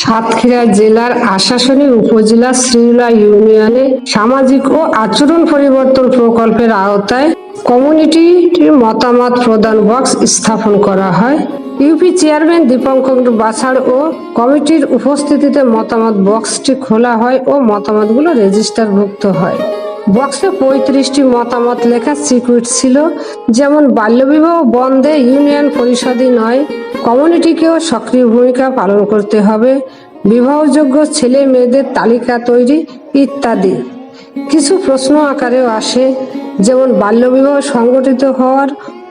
সাতক্ষীরা জেলার আশাশুনি উপজেলা শ্রীলা ইউনিয়নে সামাজিক ও আচরণ পরিবর্তন প্রকল্পের আওতায় কমিউনিটির মতামত প্রদান বক্স স্থাপন করা হয়। ইউপি চেয়ারম্যান দীপঙ্কর বাছাড় ও কমিটির উপস্থিতিতে মতামত বক্সটি খোলা হয় ও মতামতগুলো রেজিস্টারভুক্ত হয়। বক্সে পঁয়ত্রিশটি মতামত লেখা সিক্রেট ছিল, যেমন বাল্যবিবাহ বন্ধে ইউনিয়ন পরিষদই নয়, কমিউনিটিকেও সক্রিয় ভূমিকা পালন করতে হবে, বিবাহযোগ্য ছেলে মেয়েদের তালিকা তৈরি ইত্যাদি। কিছু প্রশ্ন আকারেও আসে, যেমন বাল্যবিবাহ সংগঠিত হওয়ার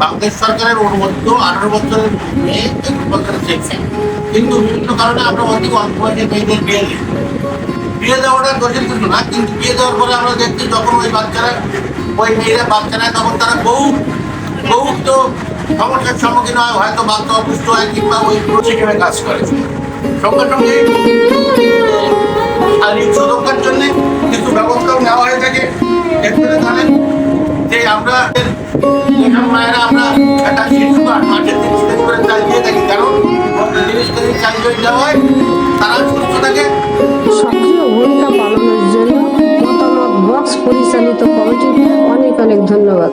বাংলাদেশ সরকারের অনুমোদিত আঠারো বছরের মেয়ে একুশ বছরের কিন্তু বিভিন্ন কারণে আমরা অধিক অল্প বয়সে মেয়েদের বিয়ে দিই বিয়ে দেওয়াটা দোষের কিছু না কিন্তু বিয়ে দেওয়ার পরে আমরা দেখছি যখন ওই বাচ্চারা ওই মেয়েরা বাচ্চারা তখন তারা বহু বহু তো সমস্যার সম্মুখীন হয় হয়তো বাচ্চা অসুস্থ হয় কিংবা ওই সেখানে কাজ করে। সঙ্গে সঙ্গে মায়েরা আমরা একটা শিশু মাঠের করে থাকি সুস্থ থাকে। সক্রিয় ভূমিকা পালনের জন্য মতামত বক্স পরিচালিত কমিটিকে অনেক অনেক ধন্যবাদ।